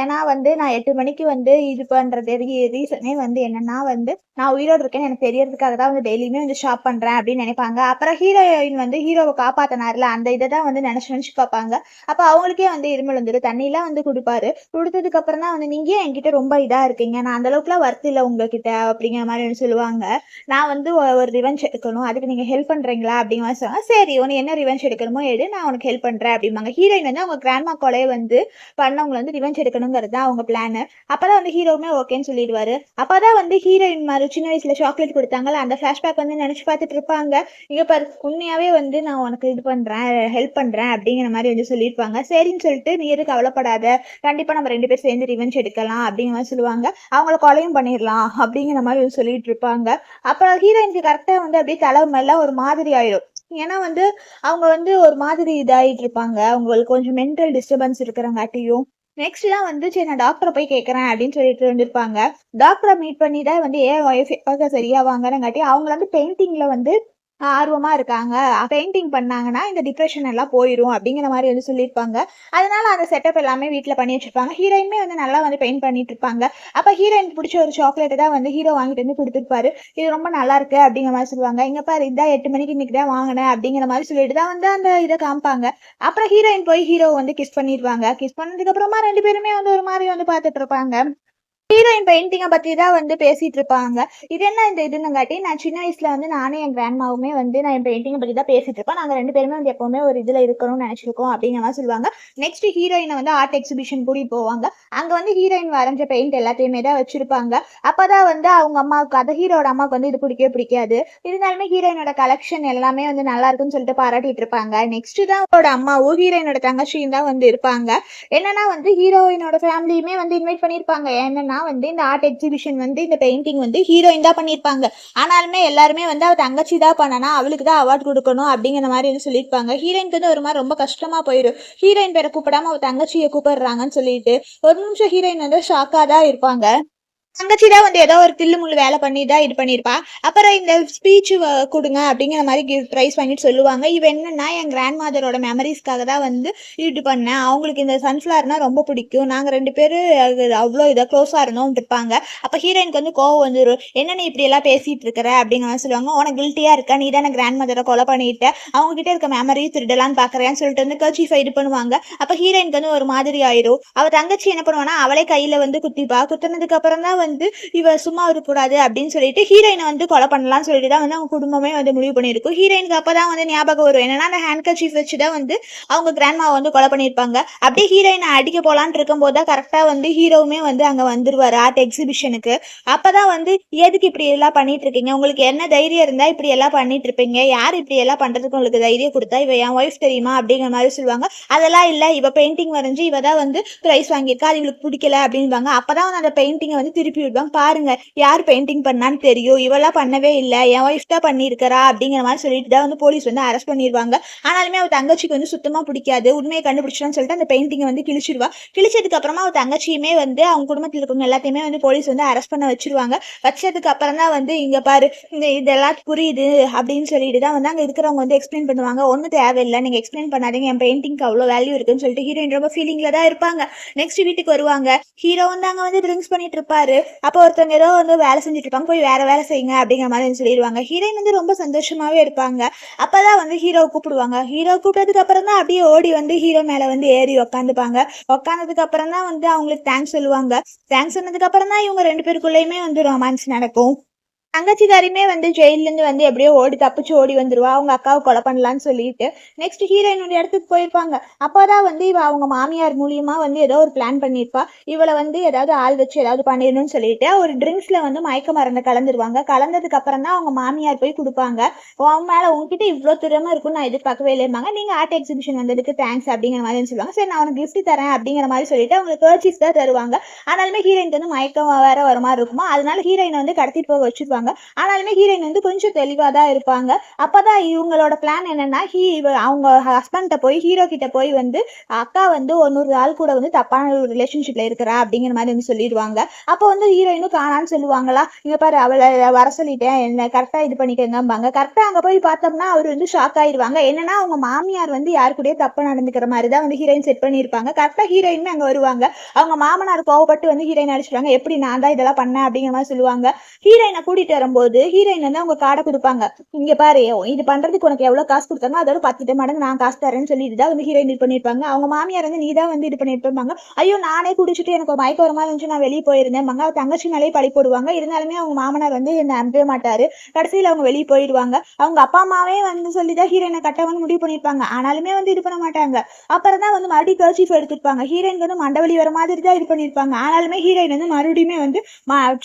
ஏன்னா வந்து நான் எட்டு மணிக்கு வந்து இது பண்றது ரீசனே வந்து என்னன்னா வந்து நான் உயிரோடு இருக்கேன்னு எனக்கு தெரியறதுக்காக தான் வந்து டெய்லியுமே வந்து ஷாப் பண்றேன் அப்படின்னு நினைப்பாங்க. அப்புறம் ஹீரோயின் வந்து ஹீரோவை காப்பாத்தினார்ல அந்த இதை தான் வந்து நினைச்சு நினைச்சு பார்ப்பாங்க. அப்ப அவங்களுக்கே வந்து இருமல் வந்துடும் தண்ணி பண்ணிலாம் வந்து கொடுப்பாரு. கொடுத்ததுக்கு அப்புறம் தான் வந்து நீங்க என்கிட்ட ரொம்ப இதா இருக்கீங்க? நான் அந்த அளவுக்குலாம் ஒர்த் இல்லை உங்ககிட்ட அப்படிங்கிற மாதிரி வந்து சொல்லுவாங்க. நான் வந்து ஒரு ரிவெஞ்ச் எடுக்கணும். அதுக்கு நீங்க ஹெல்ப் பண்றீங்களா? அப்படிங்கிற மாதிரி சொல்லுவாங்க சரி உனக்கு என்ன ரிவெஞ்ச் எடுக்கணுமோ எடு நான் உனக்கு ஹெல்ப் பண்றேன் அப்படிம்பாங்க. ஹீரோயின் வந்து அவங்க கிராண்ட்மா கொலையை வந்து பண்ணவங்களை வந்து ரிவெஞ்ச் எடுக்கணுங்கிறது தான் அவங்க பிளான் அப்பதான் வந்து ஹீரோவுமே ஓகேன்னு சொல்லிடுவாரு. அப்பதான் வந்து ஹீரோயின் மாதிரி சின்ன வயசுல சாக்லேட் கொடுத்தாங்கல்ல அந்த ஃபிளாஷ்பேக் வந்து நினைச்சு பார்த்துட்டு இருப்பாங்க. இங்க பாரு உண்மையாவே வந்து நான் உனக்கு இது பண்றேன் ஹெல்ப் பண்றேன் அப்படிங்கிற மாதிரி வந்து சொல்லியிருப்பாங்க. சரின்னு சொல்லிட்டு நீ எதுக்கு கவலைப்படாத. கண்டிப்பா நம்ம ரெண்டு பேரும் சேர்ந்து ரிவெஞ்ச் எடுக்கலாம் அப்படிங்கிற மாதிரி சொல்லுவாங்க. அவங்கள கொலையும் பண்ணிடலாம் அப்படிங்கிற மாதிரி சொல்லிட்டு இருப்பாங்க. அப்புறம் ஹீரோயினுக்கு கரெக்டா வந்து அப்படியே தலை மேல ஒரு மாதிரி ஆயிடும். ஏன்னா வந்து அவங்க வந்து ஒரு மாதிரி இதாயிட்டு இருப்பாங்க. அவங்களுக்கு கொஞ்சம் மென்டல் டிஸ்டர்பன்ஸ் இருக்கிறங்காட்டியும். நெக்ஸ்ட் தான் வந்து சரி நான் டாக்டரை போய் கேட்குறேன் அப்படின்னு சொல்லிட்டு வந்திருப்பாங்க டாக்டரை மீட் பண்ணி தான் வந்து ஏன் ஒய்ஃப் சரியா வாங்குறங்காட்டி அவங்க வந்து பெயிண்டிங்ல வந்து ஆர்வமா இருக்காங்க. பெயிண்டிங் பண்ணாங்கன்னா இந்த டிப்ரெஷன் எல்லாம் போயிடும் அப்படிங்கிற மாதிரி வந்து சொல்லியிருப்பாங்க. அதனால அந்த செட்டப் எல்லாமே வீட்டில் பண்ணி வச்சிருப்பாங்க. ஹீரோயினுமே வந்து நல்லா வந்து பெயிண்ட் பண்ணிட்டு இருப்பாங்க. அப்போ ஹீரோயின் பிடிச்ச ஒரு சாக்லேட்டை தான் வந்து ஹீரோ வாங்கிட்டு வந்து கொடுத்துருப்பாரு. இது ரொம்ப நல்லா இருக்கு அப்படிங்கிற மாதிரி சொல்லுவாங்க. இங்க பாரு இதான் எட்டு மணிக்கு இன்னைக்கு தான் வாங்கினேன் அப்படிங்கிற மாதிரி சொல்லிட்டு தான் வந்து அந்த இதை காமிப்பாங்க. அப்புறம் ஹீரோயின் போய் ஹீரோ வந்து கிஸ் பண்ணிடுவாங்க. கிஸ் பண்ணதுக்கு அப்புறமா ரெண்டு பேருமே வந்து ஒரு மாதிரி வந்து பார்த்துட்டு இருப்பாங்க. ஹீரோயின் பெயிண்டிங்கை பத்தி தான் வந்து பேசிட்டு இருப்பாங்க இது என்ன இந்த இதுன்னுங்காட்டி நான் சின்ன வயசுல வந்து நானும் என் கிராண்ட்மாவுமே வந்து நான் என் பெயிண்டிங்கை பத்தி தான் பேசிட்டு இருப்பேன் நாங்க ரெண்டு பேருமே வந்து எப்பவுமே ஒரு இதுல இருக்கணும்னு நினைச்சிருக்கோம் அப்படிங்கிற மாதிரி சொல்லுவாங்க. நெக்ஸ்ட் ஹீரோயினை வந்து ஆர்ட் எக்ஸிபிஷன் கூட்டிட்டு போவாங்க. அங்க வந்து ஹீரோயின் வரைஞ்ச பெயிண்ட் எல்லாத்தையுமே தான் வச்சிருப்பாங்க. அப்பதான் வந்து அவங்க அம்மாவுக்கு அந்த ஹீரோட அம்மாவுக்கு வந்து இது பிடிக்கவே பிடிக்காது. இருந்தாலுமே ஹீரோயினோட கலெக்ஷன் எல்லாமே வந்து நல்லா இருக்குன்னு சொல்லிட்டு பாராட்டிட்டு இருப்பாங்க. நெக்ஸ்ட் தான் அவரோட அம்மாவும் ஹீரோயினோட தங்கச்சியும் தான் வந்து இருப்பாங்க. என்னன்னா வந்து ஹீரோயினோட ஃபேமிலியுமே வந்து இன்வைட் பண்ணியிருப்பாங்க என்னன்னா வந்து இந்த ஆர்ட் எக்ஸிபிஷன் வந்து இந்த பெயிண்டிங் வந்து ஹீரோயின் தான் பண்ணியிருப்பாங்க. ஆனாலுமே எல்லாருமே வந்து அவள் தங்கச்சி தான் பண்ணனா அவளுக்கு தான் அவார்ட் கொடுக்கணும் அப்படிங்கிற மாதிரி வந்து சொல்லியிருப்பாங்க. ஹீரோயினுக்கு வந்து ஒரு மாதிரி ரொம்ப கஷ்டமா போயிடும். ஹீரோயின் பேரை கூப்பிடாம அவள் தங்கச்சியை கூப்பிடுறாங்கன்னு சொல்லிட்டு ஒரு நிமிஷம் ஹீரோயின் வந்து ஷாக்கா தான் இருப்பாங்க. தங்கச்சி தான் வந்து ஏதோ ஒரு தில்லு முள்ளு வேலை பண்ணி தான் இது பண்ணியிருப்பா அப்புறம் இந்த ஸ்பீச் கொடுங்க அப்படிங்கிற மாதிரி கிஃப்ட் ப்ரைஸ் பண்ணிட்டு சொல்லுவாங்க. இவ என்னன்னா என் கிராண்ட் மாதரோட மெமரிஸ்க்காக தான் வந்து இது பண்ணேன். அவங்களுக்கு இந்த சன்ஃப்ளவர்னா ரொம்ப பிடிக்கும். நாங்கள் ரெண்டு பேரும் அவ்வளோ இதாக க்ளோஸாக இருந்தோம் இருப்பாங்க. அப்போ ஹீரோயினுக்கு வந்து கோவம் வந்துடும் என்ன நீ இப்படி எல்லாம் பேசிட்டு இருக்கிற? அப்படிங்கிற மாதிரி சொல்லுவாங்க. உனக்கு கில்ட்டியாக இருக்க. நீ தானே கிராண்ட் மதரை கொலை பண்ணிட்ட. அவங்க கிட்ட இருக்க மெமரி திருடலான்னு பார்க்குறேன்னு சொல்லிட்டு வந்து கர்ச்சீஃபை இது பண்ணுவாங்க. அப்போ ஹீரோயினுக்கு வந்து ஒரு மாதிரி ஆயிடும் அவள் தங்கச்சி என்ன பண்ணுவானா அவளே கையில் வந்து குத்திப்பா. குத்துனதுக்கு அப்புறம் தான் வந்து இவ சும்மா இருக்கக்கூடாது அப்படின்னு சொல்லிட்டு ஹீரோயினை வந்து கொலை பண்ணலாம்னு சொல்லிட்டு தான் வந்து அவங்க குடும்பமே வந்து முடிவு பண்ணியிருக்கும். ஹீரோயினுக்கு அப்பதான் வந்து ஞாபகம் வரும். என்னன்னா அந்த ஹேண்ட் கர்ச்சீஃப் வச்சு தான் வந்து அவங்க கிராண்ட்மாவை வந்து கொலை பண்ணியிருப்பாங்க. அப்படியே ஹீரோயினை அடிக்க போகலான்னு இருக்கும்போது தான் கரெக்டாக வந்து ஹீரோவுமே வந்து அங்கே வந்துருவாரு ஆர்ட் எக்ஸிபிஷனுக்கு அப்பதான் வந்து எதுக்கு இப்படி எல்லாம் பண்ணிட்டு இருக்கீங்க உங்களுக்கு என்ன தைரியம் இருந்தா இப்படி எல்லாம் பண்ணிட்டு இருப்பீங்க யார் இப்படி எல்லாம் பண்றதுக்கு உங்களுக்கு தைரியம் கொடுத்தா? இவ என் ஒய்ஃப் தெரியுமா? அப்படிங்கிற மாதிரி சொல்லுவாங்க. அதெல்லாம் இல்ல. இவ பெயிண்டிங் வரைஞ்சு இவ தான் வந்து பிரைஸ் வாங்கியிருக்கா. அது இவளுக்கு பிடிக்கல அப்படின்பாங்க அப்பதான் வந்து அந்த பெயிண்டிங்கை வந்து திருப்பி விடுவாங்க பாருங்க. யார் பெயிண்டிங் பண்ணான்னு தெரியும். இவெல்லாம் பண்ணவே இல்லை. என் ஒய்ஃப் தான் பண்ணியிருக்கிறா அப்படிங்கிற மாதிரி சொல்லிட்டு தான் வந்து போலீஸ் வந்து அரெஸ்ட் பண்ணிடுவாங்க ஆனாலுமே அவள் தங்கச்சிக்கு வந்து சுத்தமாக பிடிக்காது. உண்மையை கண்டுபிடிச்சான்னு சொல்லிட்டு அந்த பெயிண்டிங்கை வந்து கிழிச்சிடுவா கிழிச்சதுக்கு அப்புறமா அவள் தங்கச்சியுமே வந்து அவங்க குடும்பத்தில் இருக்கவங்க எல்லாத்தையுமே வந்து போலீஸ் வந்து அரெஸ்ட் பண்ண வச்சிருவாங்க. வச்சதுக்கு அப்புறம் தான் வந்து இங்கே பாரு இந்த இதெல்லாம் புரியுது அப்படின்னு சொல்லிட்டு தான் வந்து அங்கே இருக்கிறவங்க வந்து எக்ஸ்பிளைன் பண்ணுவாங்க. ஒன்றும் தேவையில்லை. நீங்கள் எக்ஸ்பிளைன் பண்ணாதீங்க. என் பெயிண்டிங்க்கு அவ்வளோ வேல்யூ இருக்குன்னு சொல்லிட்டு ஹீரோயின் ரொம்ப ஃபீலிங்கில் தான் இருப்பாங்க. நெக்ஸ்ட் வீட்டுக்கு வருவாங்க. ஹீரோ வந்து அங்கே வந்து ட்ரிங்க்ஸ் பண்ணிட்டு இருப்பாரு. அப்போ ஒருத்தவங்க ஏதோ வந்து வேலை செஞ்சுட்டு இருப்பாங்க போய் வேற வேலை செய்யுங்க அப்படிங்கிற மாதிரி வந்து சொல்லிடுவாங்க. ஹீரோயின் வந்து ரொம்ப சந்தோஷமாவே இருப்பாங்க. அப்பதான் வந்து ஹீரோ கூப்பிடுவாங்க. ஹீரோ கூப்பிட்டதுக்கு அப்புறம் தான் அப்படியே ஓடி வந்து ஹீரோ மேல வந்து ஏறி உக்காந்துப்பாங்க. உக்காந்ததுக்கு அப்புறம் தான் வந்து அவங்களுக்கு தேங்க்ஸ் சொல்லுவாங்க. தேங்க்ஸ் சொன்னதுக்கு அப்புறம் தான் இவங்க ரெண்டு பேருக்குள்ளேயுமே வந்து ரொமான்ஸ் நடக்கும். தங்கச்சிதாரியுமே வந்து ஜெயில்ல இருந்து வந்து எப்படியோ ஓடி தப்பிச்சு ஓடி வந்துருவா. அவங்க அக்காவை கொலை பண்ணலான்னு சொல்லிட்டு நெக்ஸ்ட் ஹீரோயினுடைய இடத்துக்கு போயிருப்பாங்க. அப்போதான் வந்து இவ அவங்க மாமியார் மூலியமா வந்து ஏதோ ஒரு பிளான் பண்ணியிருப்பா இவளை வந்து ஏதாவது ஆள் வச்சு ஏதாவது பண்ணிடணும்னு சொல்லிட்டு ஒரு ட்ரிங்க்ஸ்ல வந்து மயக்க மருந்து கலந்துருவாங்க. கலந்ததுக்கு அப்புறம் தான் அவங்க மாமியார் போய் கொடுப்பாங்க. அவன் மேல உங்ககிட்ட இவ்வளோ திறமை இருக்கும்னு நான் எதிர்பார்க்கவே இல்லைம்பாங்க. நீங்க ஆர்ட் எக்ஸிபிஷன் வந்ததுக்கு தேங்க்ஸ் அப்படிங்கிற மாதிரி சொல்லுவாங்க. சரி நான் உனக்கு கிஃப்ட் தரேன் அப்படிங்கிற மாதிரி சொல்லிட்டு அவங்க கர்ச்சிஸ் தான் தருவாங்க. ஆனாலுமே ஹீரோயின் வந்து மயக்கம் வேற வர மாதிரி இருக்குமா? அதனால ஹீரோயினை வந்து கடத்திட்டு போக இருப்பாங்க. ஆனாலுமே ஹீரோயின் வந்து கொஞ்சம் தெளிவாக தான் இருப்பாங்க. அப்பதான் இவங்களோட பிளான் என்னன்னா ஹீ அவங்க ஹஸ்பண்ட போய் ஹீரோ கிட்ட போய் வந்து அக்கா வந்து ஒன்னொரு ஆள் கூட வந்து தப்பான ஒரு ரிலேஷன்ஷிப்ல இருக்கிறா அப்படிங்கிற மாதிரி வந்து சொல்லிடுவாங்க. அப்போ வந்து ஹீரோயினும் காணான்னு சொல்லுவாங்களா? இங்க பாரு அவளை வர சொல்லிட்டேன். என்ன கரெக்டா இது பண்ணிக்கங்கம்பாங்க. கரெக்டா அங்க போய் பார்த்தோம்னா அவர் வந்து ஷாக் ஆயிடுவாங்க என்னன்னா அவங்க மாமியார் வந்து யாரு கூடயே தப்பு நடந்துக்கிற மாதிரி தான் வந்து ஹீரோயின் செட் பண்ணியிருப்பாங்க. கரெக்டா ஹீரோயின் அங்க வருவாங்க. அவங்க மாமனார் கோவப்பட்டு வந்து ஹீரோயின் அடிச்சிருவாங்க. எப்படி நான் தான் இதெல்லாம் பண்ணேன்? அப்படிங்கிற மாதிரி சொல்லுவாங்க. ஹீரோயினை கூட்டிட்டு வரும்போது ஹீரோயின் வந்து அவங்க காடை கொடுப்பாங்க இங்க பாரு இது பண்றதுக்கு உனக்கு எவ்வளவு காசு கொடுத்தாங்க அதோட பத்து மடங்கு நான் காசு தரேன்னு சொல்லி இதுதான் வந்து ஹீரோயின் இது பண்ணிருப்பாங்க அவங்க மாமியார் வந்து நீ தான் வந்து இது பண்ணிருப்பாங்க ஐயோ நானே குடிச்சிட்டு எனக்கு ஒரு மயக்க வரமா இருந்துச்சு நான் வெளியே போயிருந்தேன். மங்க தங்கச்சி மேலே பழி போடுவாங்க. இருந்தாலுமே அவங்க மாமனார் வந்து என்ன அனுப்பவே மாட்டாரு. கடைசியில அவங்க வெளியே போயிடுவாங்க. அவங்க அப்பா அம்மாவே வந்து சொல்லிதான் ஹீரோயினை வந்து முடிவு பண்ணிருப்பாங்க ஆனாலுமே வந்து இது பண்ண மாட்டாங்க. அப்புறம் தான் வந்து மறுபடியும் கர்ச்சீஃப் எடுத்திருப்பாங்க. ஹீரோயின் வந்து மண்டவலி வர மாதிரி தான் இது பண்ணிருப்பாங்க ஆனாலுமே ஹீரோயின் வந்து மறுபடியுமே வந்து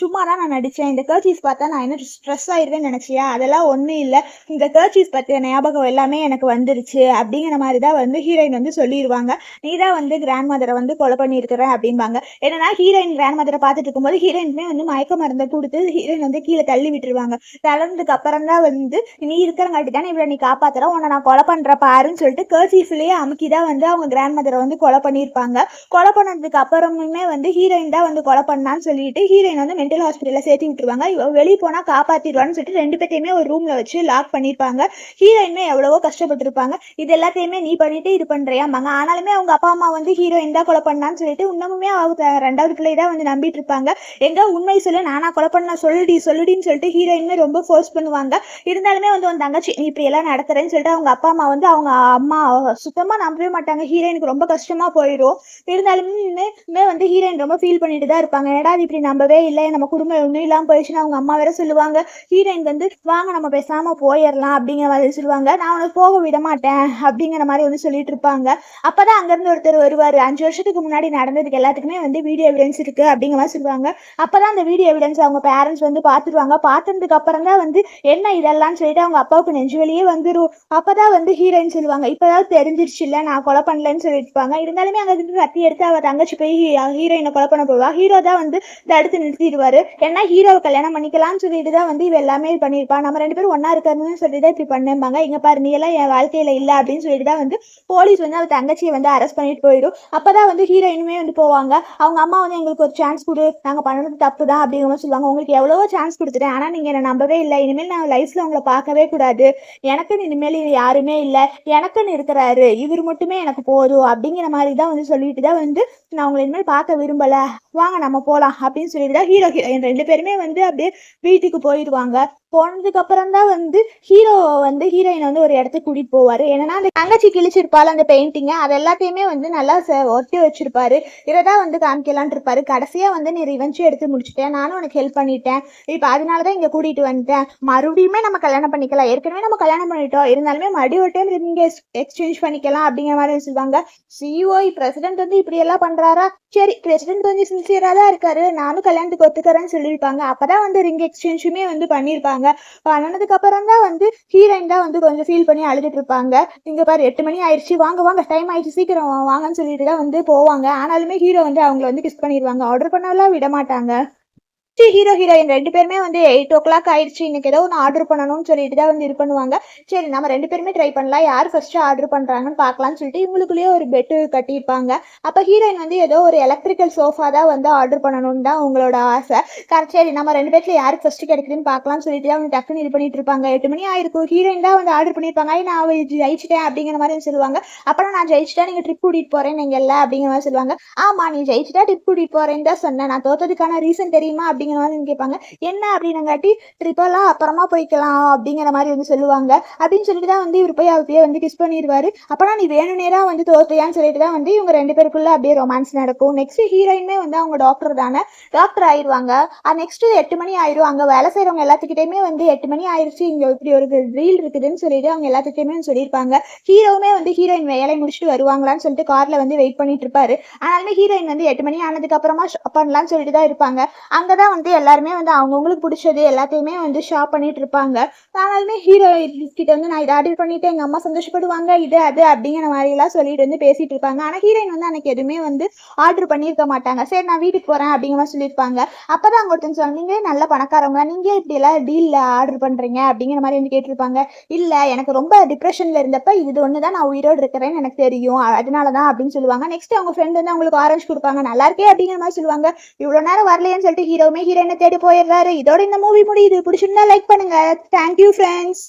சும்மா தான் நான் நடிச்சேன். இந்த கர்ச்சீஃப் பார்த்தா நான் என்ன ஸ்ட்ரெஸ் ஆயிருவேன்னு நினைச்சியா? அதெல்லாம் ஒண்ணும் இல்ல. இந்த கர்ச்சீஸ் பத்திய ஞாபகம் எல்லாமே எனக்கு வந்துருச்சு. அப்படிங்கிற மாதிரி தான் வந்து ஹீரோயின் வந்து சொல்லிடுவாங்க நீ தான் வந்து கிராண்ட் மதரை வந்து கொலை பண்ணியிருக்கிற அப்படிம்பாங்க. என்னன்னா ஹீரோயின் கிராண்ட் மதரை பார்த்துட்டு இருக்கும்போது ஹீரோயினுமே வந்து மயக்க மருந்தை கொடுத்து ஹீரோயின் வந்து கீழே தள்ளி விட்டுருவாங்க. தளர்ந்ததுக்கு அப்புறம் தான் வந்து நீ இருக்கிறங்காட்டி தானே இவ்வளோ நீ காப்பாத்துற? உன்னை நான் கொலை பண்ற பாருன்னு சொல்லிட்டு கேர்ச்சீஸ்லயே அமுக்கி தான் வந்து அவங்க கிராண்ட் மதரை வந்து கொலை பண்ணியிருப்பாங்க. கொலை பண்ணதுக்கு அப்புறமுமே வந்து ஹீரோயின் தான் வந்து கொலை பண்ணான்னு சொல்லிட்டு ஹீரோயின் வந்து மென்டல் ஹாஸ்பிட்டலில் சேர்த்து விட்டுருவாங்க. இவ வெளியே போனால் காப்பாத்திடுவான்னு சொல்லிட்டு ரெண்டு பேர்த்தையுமே ஒரு ரூம்ல வச்சு லாக் பண்ணியிருப்பாங்க ஹீரோயினுமே எவ்வளவோ கஷ்டப்பட்டிருப்பாங்க. இது எல்லாத்தையுமே நீ பண்ணிட்டு இது பண்றியாமாங்க ஆனாலுமே அவங்க அப்பா அம்மா வந்து ஹீரோயின் தான் கொலை பண்ணான்னு சொல்லிட்டு இன்னமுமே அவங்க ரெண்டாவது பிள்ளை தான் வந்து நம்பிட்டு இருப்பாங்க. எங்க உண்மை சொல்லு நானா கொலை பண்ண சொல்லுடி சொல்லுடின்னு சொல்லிட்டு ஹீரோயினுமே ரொம்ப ஃபோர்ஸ் பண்ணுவாங்க. இருந்தாலுமே வந்து உன் தங்கச்சி நீ இப்படி எல்லாம் நடத்துறேன்னு சொல்லிட்டு அவங்க அப்பா அம்மா வந்து அவங்க அம்மா சுத்தமா நம்பவே மாட்டாங்க. ஹீரோயினுக்கு ரொம்ப கஷ்டமா போயிடும் இருந்தாலுமே வந்து ஹீரோயின் ரொம்ப ஃபீல் பண்ணிட்டு தான் இருப்பாங்க ஏடா இப்படி நம்பவே இல்லை? நம்ம குடும்பம் ஒன்றும் இல்லாமல் போயிடுச்சுன்னா அவங்க அம்மா வேற சொல்லுவாங்க. ஹீரோயின் வந்து வாங்க நம்ம பேசாம போயிடலாம் அப்படிங்கிற மாதிரி சொல்லுவாங்க. நான் உனக்கு போக விட மாட்டேன் அப்படிங்கிற மாதிரி வந்து சொல்லிட்டு இருப்பாங்க. அப்பதான் அங்கிருந்து ஒருத்தர் வருவாரு. அஞ்சு வருஷத்துக்கு முன்னாடி நடந்ததுக்கு எல்லாத்துக்குமே வந்து வீடியோ எவிடன்ஸ் இருக்கு அப்படிங்கிற மாதிரி சொல்லுவாங்க. அப்பதான் அந்த வீடியோ எவிடன்ஸ் அவங்க பேரண்ட்ஸ் வந்து பார்த்துருவாங்க பார்த்ததுக்கு அப்புறம் தான் வந்து என்ன இதெல்லாம்? சொல்லிட்டு அவங்க அப்பாவுக்கு நெஞ்சு வெளியே வந்துடும் அப்பதான் வந்து ஹீரோயின் சொல்லுவாங்க. இப்பதான் தெரிஞ்சிருச்சு இல்ல நான் கொலை பண்ணலன்னு சொல்லியிருப்பாங்க இருந்தாலுமே அங்க இருந்து கத்தி எடுத்து அவர் தங்கச்சி போய் ஹீரோயினை கொலை பண்ண போவா. ஹீரோ தான் வந்து தடுத்து நிறுத்திடுவாரு. ஏன்னா ஹீரோவை கல்யாணம் பண்ணிக்கலாம்னு சொல்லிட்டு தான் வந்து இவ எல்லாமே இது பண்ணியிருப்பா. நம்ம ரெண்டு பேரும் ஒன்னா இருக்கிறதுன்னு சொல்லிட்டு தான் இப்படி பண்ணேம்பாங்க. இங்க பாரு நீ எல்லாம் என் வாழ்க்கையில இல்ல அப்படின்னு சொல்லிட்டு தான் வந்து போலீஸ் வந்து அவ தங்கச்சியை வந்து அரெஸ்ட் பண்ணிட்டு போயிடும். அப்பதான் வந்து ஹீரோயினுமே வந்து போவாங்க. அவங்க அம்மா வந்து எங்களுக்கு ஒரு சான்ஸ் கொடு. நாங்க பண்ணது தப்பு தான் அப்படிங்கிற மாதிரி சொல்லுவாங்க. உங்களுக்கு எவ்வளவோ சான்ஸ் கொடுத்துட்டேன். ஆனா நீங்க என்ன நம்பவே இல்லை. இனிமேல் நான் லைஃப்ல உங்களை பார்க்கவே கூடாது. எனக்குன்னு இனிமேல் இது யாருமே இல்லை. எனக்குன்னு இருக்கிறாரு. இவர் மட்டுமே எனக்கு போதும் அப்படிங்கிற மாதிரி தான் வந்து சொல்லிட்டு தான் வந்து நான் உங்களை இனிமேல் பார்க்க விரும்பல. வாங்க நம்ம போலாம் அப்படின்னு சொல்லிட்டு தான் ஹீரோ ஹீரோயின் ரெண்டு பேருமே வந்து அப்படியே வீட்டுக்கு போயிடுவாங்க. போனதுக்கு அப்புறம் தான் வந்து ஹீரோ வந்து ஹீரோயின் வந்து ஒரு இடத்துக்கு கூட்டிட்டு போவாரு. என்னன்னா அந்த தங்கச்சி கிழிச்சிருப்பாள் அந்த பெயிண்டிங்க அது எல்லாத்தையுமே வந்து நல்லா ஒட்டி வச்சிருப்பாரு. இதை தான் வந்து காமிக்கலான் இருப்பாரு. கடைசியா வந்து நீ ரிவெஞ்சும் எடுத்து முடிச்சிட்டேன். நானும் உனக்கு ஹெல்ப் பண்ணிட்டேன். இப்போ அதனால தான் இங்க கூட்டிட்டு வந்துட்டேன் மறுபடியுமே நம்ம கல்யாணம் பண்ணிக்கலாம். ஏற்கனவே நம்ம கல்யாணம் பண்ணிட்டோம். இருந்தாலுமே மறுபடியும் ஒரு டைம் ரிங் எக்ஸ்சேஞ்ச் பண்ணிக்கலாம் அப்படிங்கிற மாதிரி சொல்லுவாங்க. சிஓஇ பிரசிடென்ட் வந்து இப்படி எல்லாம் பண்றாரா? சரி பிரசிடென்ட் கொஞ்சம் சின்சியரா தான் இருக்காரு. நானும் கல்யாணத்துக்கு ஒத்துக்கிறேன்னு சொல்லியிருப்பாங்க. அப்பதான் வந்து ரிங் எக்ஸ்சேஞ்சுமே வந்து பண்ணியிருப்பாங்க. பண்ணனதுக்கு அப்புறம் தான் வந்து ஹீரோயின் தான் வந்து கொஞ்சம் ஃபீல் பண்ணி அழுதுட்டு இருப்பாங்க. இங்க பாரு எட்டு மணி ஆயிடுச்சு. வாங்க வாங்க டைம் ஆயிடுச்சு. சீக்கிரம் வாங்கன்னு சொல்லிட்டு தான் வந்து போவாங்க. ஆனாலுமே ஹீரோ வந்து அவங்கள வந்து கிஸ் பண்ணிடுவாங்க ஆர்டர் பண்ணாலும் விட மாட்டாங்க. ஹீரோ ஹீரோயின் ரெண்டு பேருமே வந்து எயிட் ஓ கிளாக் ஆயிடுச்சு. இன்னைக்கு ஏதோ ஒன்று ஆர்டர் பண்ணணும்னு சொல்லிட்டு தான் வந்து இது பண்ணுவாங்க. சரி நம்ம ரெண்டு பேருமே ட்ரை பண்ணலாம். யார் ஃபர்ஸ்ட் ஆர்டர் பண்ணுறாங்கன்னு பார்க்கலாம்னு சொல்லிட்டு இவங்களுக்குள்ளேயே ஒரு பெட்டு கட்டியிருப்பாங்க. அப்போ ஹீரோயின் வந்து ஏதோ ஒரு எலக்ட்ரிக்கல் சோஃபா தான் வந்து ஆர்டர் பண்ணணும்னு தான் உங்களோட ஆசை. கரெக்ட் சரி நம்ம ரெண்டு பேர்ல யாருக்கு ஃபர்ஸ்ட் கிடைக்குதுன்னு பார்க்கலாம்னு சொல்லிட்டு தான் வந்து டக்குன்னு இது பண்ணிட்டு இருப்பாங்க. எட்டு மணி ஆயிருக்கும். ஹீரோயின் தான் வந்து ஆர்டர் பண்ணியிருப்பாங்க. "ஐ, நான் ஜெயிச்சிட்டேன் அப்படிங்கிற மாதிரி சொல்லுவாங்க. அப்புறம் நான் ஜெயிச்சிட்டா நீங்க ட்ரிப் கூட்டிட்டு போறேன் நீங்க இல்லை அப்படிங்கிற மாதிரி சொல்லுவாங்க. ஆமா நீ ஜெயிச்சிட்டா ட்ரிப் கூட்டிட்டு போறேன்னு தான் சொன்னேன். நான் தோத்ததுக்கான ரீசன் தெரியுமா? அப்படிங்கிற மாதிரி கேட்பாங்க. என்ன அப்படின்னங்காட்டி ட்ரிப்பெல்லாம் அப்புறமா போய்க்கலாம் அப்படிங்கிற மாதிரி வந்து சொல்லுவாங்க. அப்படின்னு சொல்லிட்டு தான் வந்து இவர் போய் அப்படியே வந்து கிஸ் பண்ணிடுவாரு அப்பனா நீ வேணும்னேரா வந்து தோத்தையான்னு சொல்லிட்டு தான் வந்து இவங்க ரெண்டு பேருக்குள்ள அப்படியே ரொமான்ஸ் நடக்கும். நெக்ஸ்ட் ஹீரோயினுமே வந்து அவங்க டாக்டர் தானே. டாக்டர் ஆயிடுவாங்க. நெக்ஸ்ட் எட்டு மணி ஆயிரும். அங்க வேலை செய்யறவங்க எல்லாத்துக்கிட்டையுமே வந்து எட்டு மணி ஆயிடுச்சு இங்க இப்படி ஒரு ரீல் இருக்குதுன்னு சொல்லிட்டு அவங்க எல்லாத்துக்கிட்டையுமே சொல்லியிருப்பாங்க. ஹீரோவுமே வந்து ஹீரோயின் வேலை முடிச்சுட்டு வருவாங்களான்னு சொல்லிட்டு கார்ல வந்து வெயிட் பண்ணிட்டு இருப்பாரு. ஆனாலுமே ஹீரோயின் வந்து எட்டு மணி ஆனதுக்கு அப்புறமா பண்ணலாம்னு சொல்லிட்டு தான் இருப்பாங்க. அங்கதான் வந்து எல்லாருமே வந்து அவங்கவுங்களுக்கு பிடிச்சது எல்லாத்தையுமே வந்து ஷாப் பண்ணிட்டு இருப்பாங்க ஆனாலுமே ஹீரோ கிட்ட வந்து நான் இதை ஆர்டர் பண்ணிட்டு எங்கள் அம்மா சந்தோஷப்படுவாங்க இது அது அப்படிங்கிற மாதிரிலாம் சொல்லிட்டு வந்து பேசிட்டு இருப்பாங்க ஆனால் ஹீரோயின் வந்து எனக்கு எதுவுமே வந்து ஆர்டர் பண்ணியிருக்க மாட்டாங்க. சரி நான் வீட்டுக்கு போகிறேன் அப்படிங்கிற மாதிரி சொல்லியிருப்பாங்க. அப்போ தான் ஒருத்தன் சொன்னீங்க நல்ல பணக்காரவங்க நீங்கள் இப்படி எல்லாம் டீலில் ஆர்டர் பண்ணுறீங்க அப்படிங்கிற மாதிரி வந்து கேட்டிருப்பாங்க. இல்லை எனக்கு ரொம்ப டிப்ரெஷனில் இருந்தப்ப இது ஒன்று தான் நான் உயிரோடு இருக்கிறேன்னு எனக்கு தெரியும். அதனால தான் அப்படின்னு சொல்லுவாங்க. நெக்ஸ்ட் அவங்க ஃப்ரெண்ட் வந்து அவங்களுக்கு ஆரஞ்சு கொடுப்பாங்க. நல்லா இருக்கே அப்படிங்கிற மாதிரி சொல்லுவாங்க. இவ்வளோ நேரம் வரலையேன்னு சொல்லிட்டு ஹீரோவுமே ஹீரோயினை தேடி போயிடுறாரு. இதோட இந்த மூவி முடியுது. பிடிச்சிருந்தா லைக் பண்ணுங்க. Thank you friends